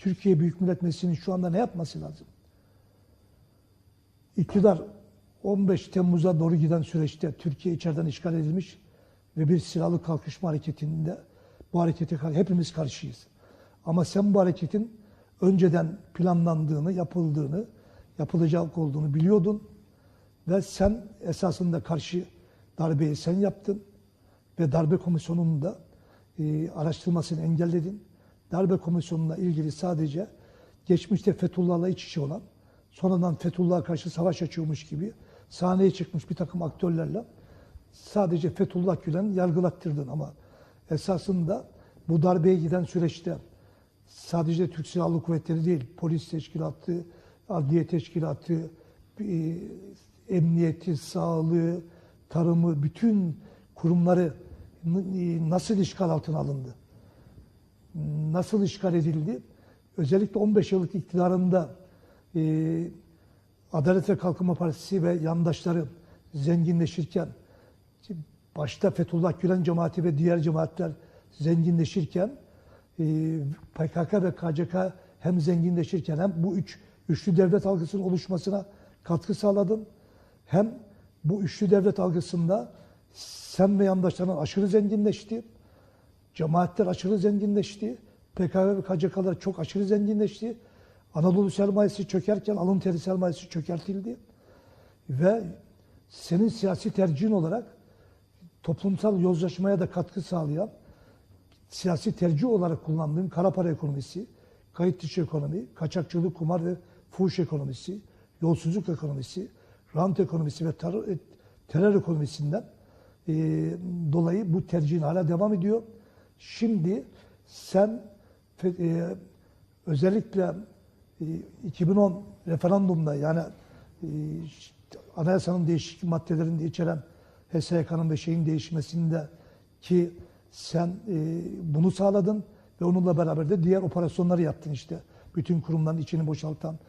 Türkiye Büyük Millet Meclisi'nin şu anda ne yapması lazım? İktidar 15 Temmuz'a doğru giden süreçte Türkiye içeriden işgal edilmiş ve bir silahlı kalkışma hareketinde bu harekete hepimiz karşıyız. Ama sen bu hareketin önceden planlandığını, yapıldığını, yapılacak olduğunu biliyordun ve sen esasında karşı darbeyi sen yaptın ve darbe komisyonunun da e, araştırmasını engelledin. Darbe komisyonuna ilgili sadece geçmişte Fethullah'la iç içe olan, sonradan Fethullah'a karşı savaş açıyormuş gibi sahneye çıkmış bir takım aktörlerle sadece Fethullah Gülen yargılattırdın ama esasında bu darbeye giden süreçte sadece Türk Silahlı Kuvvetleri değil, polis teşkilatı, adliye teşkilatı, e, emniyeti, sağlığı, tarımı, bütün kurumları nasıl işgal altına alındı? Nasıl işgal edildi? Özellikle 15 yıllık iktidarında e, Adalet ve Kalkınma Partisi ve yandaşları zenginleşirken, başta Fethullah Gülen cemaati ve diğer cemaatler zenginleşirken, e, PKK ve KCK hem zenginleşirken hem bu üç üçlü devlet algısının oluşmasına katkı sağladın. Hem bu üçlü devlet algısında sen ve yandaşların aşırı zenginleşti. Cemaatler aşırı zenginleşti. PKK ve KCK'lar çok aşırı zenginleşti. Anadolu sermayesi çökerken alın teri sermayesi çökertildi. Ve senin siyasi tercihin olarak toplumsal yozlaşmaya da katkı sağlayan siyasi tercih olarak kullandığın kara para ekonomisi, kayıt dışı ekonomi, kaçakçılık, kumar ve fuhuş ekonomisi, yolsuzluk ekonomisi, rant ekonomisi ve terör, terör ekonomisinden e, dolayı bu tercihin hala devam ediyor. Şimdi sen e, özellikle e, 2010 referandumda yani e, anayasanın değişik maddelerini de içeren HSYK'nın ve şeyin değişmesinde ki sen e, bunu sağladın ve onunla beraber de diğer operasyonları yaptın işte. Bütün kurumların içini boşaltan,